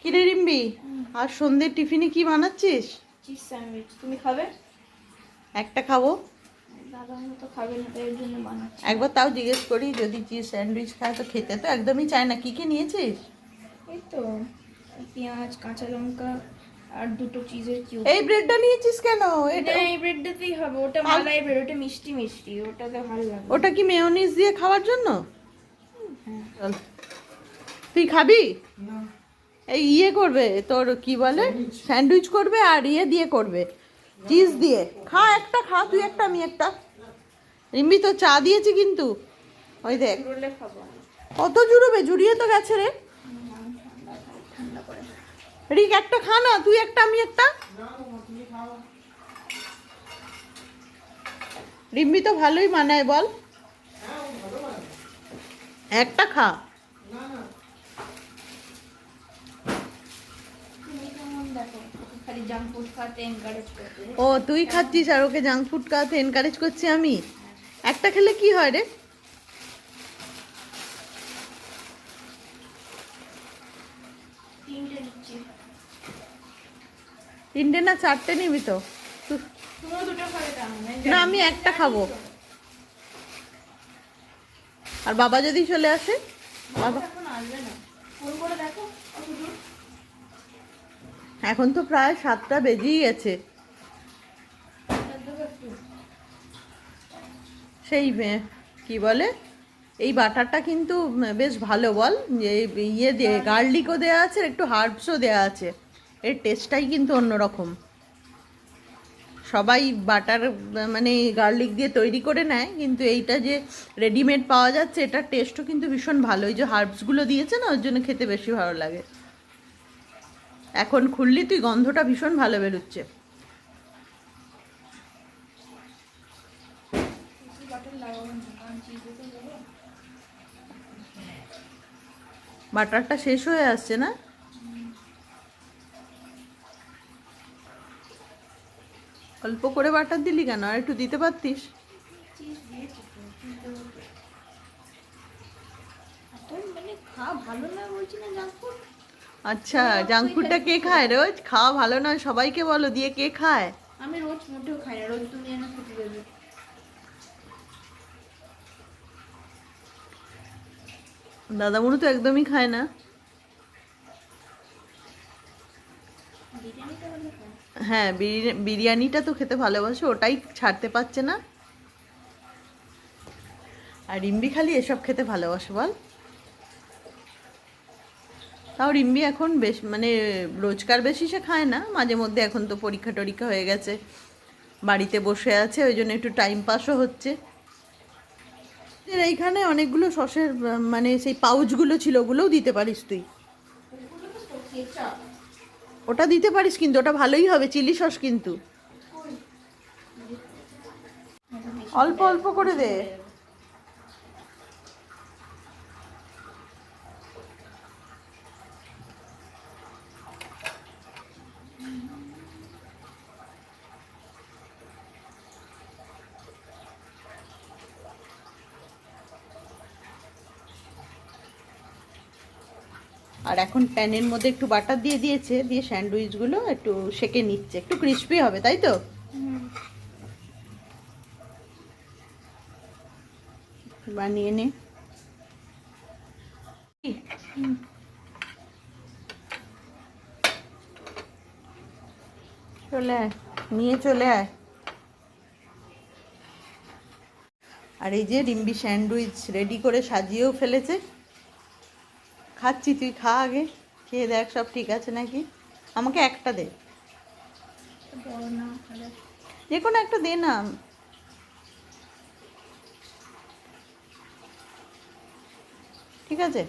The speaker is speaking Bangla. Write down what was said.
কিরে রিম্বি? আর সন্ধ্যের টিফিনে কি বানাচ্ছিস? Cheese sandwich. তুমি খাবে? একটা খাব। না একবার তাও জিজ্ঞেস করি যদি চিজ স্যান্ডউইচ খায় তো খেতে তো একদমই চায় না। কি কি নিয়েছিস? এই তো পেঁয়াজ কাঁচা লঙ্কা আর দুটো চিজের কিউব। এই ব্রেডটা নিয়েছিস কেন? এটা এই ব্রেডটাতেই হবে। ওটা মালাই ব্রেড ওটা মিষ্টি মিষ্টি ওটাতে ভালো লাগে। ওটা কি মেয়োনিজ দিয়ে খাওয়ার জন্য? হ্যাঁ। চল। তুই খাবি? এই ইয়ে করবে তোর কি বলে? স্যান্ডউইচ করবে আর ইয়ে দিয়ে করবে। চিজ দিয়ে। খা একটা খা তুই একটা আমি একটা। রিম্বি তো চা দিয়েছি কিন্তু। ওই দেখ। কত জুড়বে? জুড়িয়ে তো গেছে রে। রিক একটা খা না তুই একটা আমি একটা। রিম্বি তো ভালোই মানায় বল। একটা খা তুমি কেমন দেখো ওকে খালি জাঙ্ক ফুড এনকারেজ করতে ও তুই খাচ্ছিস আর ওকে জাঙ্ক ফুড খাওয়াতে এনকারেজ করছি আমি? একটা খেলে কি হয় রে? তিনটে না চারটে নিবি তো? না? আমি একটা খাব। আর বাবা যদি চলে আসে? বাবা আসবে না। ফোন করে দেখো এখন তো প্রায় সাতটা বেজেই গেছে। সেই কি বলে? এই বাটারটা কিন্তু বেশ ভালো বল। যে ইয়ে দিয়ে গার্লিকও দেওয়া আছে একটু হার্বসও দেওয়া আছে। এর টেস্টটাই কিন্তু অন্যরকম। সবাই বাটার মানে গার্লিক দিয়ে তৈরি করে নেয় কিন্তু এইটা যে রেডিমেড পাওয়া যাচ্ছে এটার টেস্টও কিন্তু ভীষণ ভালো। এই যে হার্বসগুলো দিয়েছে না ওর জন্য খেতে বেশি ভালো লাগে। এখন খুললি তুই, গন্ধটা ভীষণ ভালো বেরোচ্ছে। বাটারটা শেষ হয়ে আসছে না? অল্প করে বাটার দিলি কেন? আর একটু দিতে পারতিস? মানে ভালো না বলছি না আচ্ছা জাঙ্ক ফুডটা কে খায়? রোজ? খাওয়া ভালো নয় সবাইকে বলো দিয়ে কে খায়? আমি রোজ মোটেও খাই না রোজ তুমি এনে খেতে দেবে। দাদামুড়ু তো একদমই খায় না। হ্যাঁ বিরি- বিরিয়ানিটা তো খেতে ভালোবাসে ওটাই ছাড়তে পারছে না। আর রিম্বি খালি এসব খেতে ভালোবাসে বল। তাও রিম্বি এখন বেশ মানে রোজকার বেশি সে খায় না, মাঝে মধ্যে এখন তো পরীক্ষা টরীক্ষা হয়ে গেছে, বাড়িতে বসে আছে, ওই জন্য একটু টাইম পাসও হচ্ছে। এইখানে অনেকগুলো সসের মানে সেই পাউচগুলো ছিল, ওগুলোও দিতে পারিস তুই। ওটা দিতে পারিস কিন্তু, ওটা ভালোই হবে, চিলি সস কিন্তু। অল্প অল্প করে দে। আর এখন প্যানের মধ্যে একটু বাটার দিয়ে দিয়েছে, দিয়ে স্যান্ডউইচগুলো একটু সেকে নিচ্ছে। একটু ক্রিস্পি হবে, তাই তো? বানিয়ে নে। চলে আয়, নিয়ে চলে আয়। আর এই যে রিম্বি স্যান্ডউইচ রেডি করে সাজিয়েও ফেলেছে। খাচ্ছি, তুই খা আগে, খেয়ে দেখ, সব ঠিক আছে নাকি? আমাকে একটা দে। যে কোনো একটা দে না। ঠিক আছে?